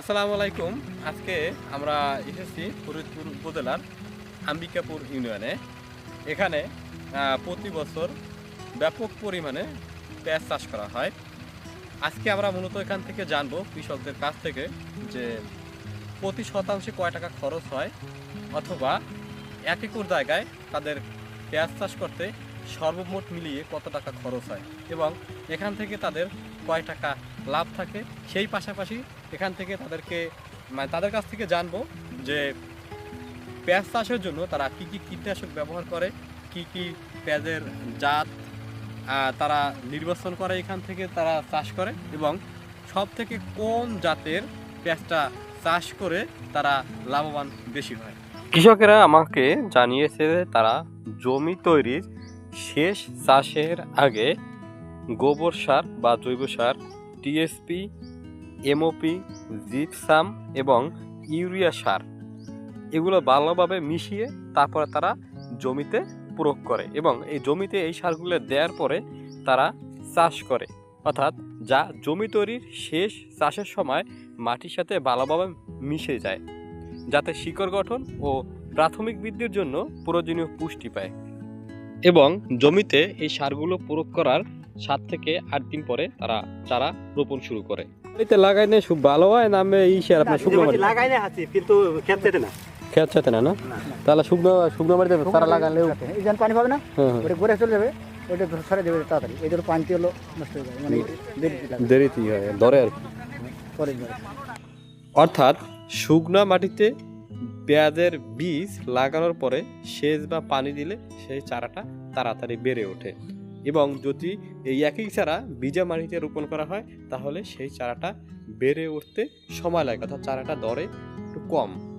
আসসালামু আলাইকুম। আজকে আমরা এসেছি ফরিদপুর উপজেলার আম্বিকাপুর ইউনিয়নে। এখানে প্রতি বছর ব্যাপক পরিমাণে পেঁয়াজ চাষ করা হয়। আজকে আমরা মূলত এখান থেকে জানব কৃষকদের কাছ থেকে যে প্রতি শতাংশে কয় টাকা খরচ হয় অথবা এক একর জায়গায় তাদের পেঁয়াজ চাষ করতে সর্বমোট মিলিয়ে কত টাকা খরচ হয় এবং এখান থেকে তাদের কয় টাকা লাভ থাকে সেই পাশাপাশি এখান থেকে তাদেরকে মানে তাদের কাছ থেকে জানব যে পেঁয়াজ চাষের জন্য তারা কি কি কীটনাশক ব্যবহার করে, কি কি পেঁয়াজের জাত তারা নির্বাচন করে এখান থেকে তারা চাষ করে এবং সব থেকে কোন জাতের পেঁয়াজটা চাষ করে তারা লাভবান বেশি হয়। কৃষকেরা আমাকে জানিয়েছে তারা জমি তৈরির শেষ চাষের আগে গোবর সার বা জৈব সার, টিএসপি এমওপি জিপসাম এবং ইউরিয়া সার। এগুলো ভালোভাবে মিশিয়ে তারপরে তারা জমিতে প্রয়োগ করে এবং এই জমিতে এই সারগুলো দেওয়ার পরে তারা চাষ করে। অর্থাৎ যা জমি তৈরির শেষ চাষের সময় মাটির সাথে ভালোভাবে মিশে যায়, যাতে শিকড় গঠন ও প্রাথমিক বৃদ্ধির জন্য প্রয়োজনীয় পুষ্টি পায়। এবং জমিতে এই সারগুলো প্রয়োগ করার সাত থেকে আট দিন পরে তারা চারা রোপণ শুরু করে। এতে লাগাইলে খুব ভালো হয় এই সার আপনার শুকনো মাটি লাগাই না হাতি কিন্তু খেত যেতে না। খেত চাতে না না? তাহলে শুকনো শুকনো মাটিতে চারা লাগালেও এই যেন পানি পাবে না? হ্যাঁ, হ্যাঁ। ওটা ঘুরে চলে যাবে ওটা সরে দেবে তাড়াতাড়ি। এই পানিতে হলো নষ্ট হয়ে যাবে মানে দেরি দেরিতেই হয় ধরে আর কি। পরে অর্থাৎ শুকনা মাটিতে পেঁয়াজের বীজ লাগানোর পরে সেচ বা পানি দিলে সেই চারাটা তাড়াতাড়ি বেড়ে ওঠে। এবং যদি এই একই চারা বীজা মাটিতে রোপণ করা হয়, তাহলে সেই চারাটা বেড়ে উঠতে সময় লাগে, অর্থাৎ চারাটা দরে একটু কম।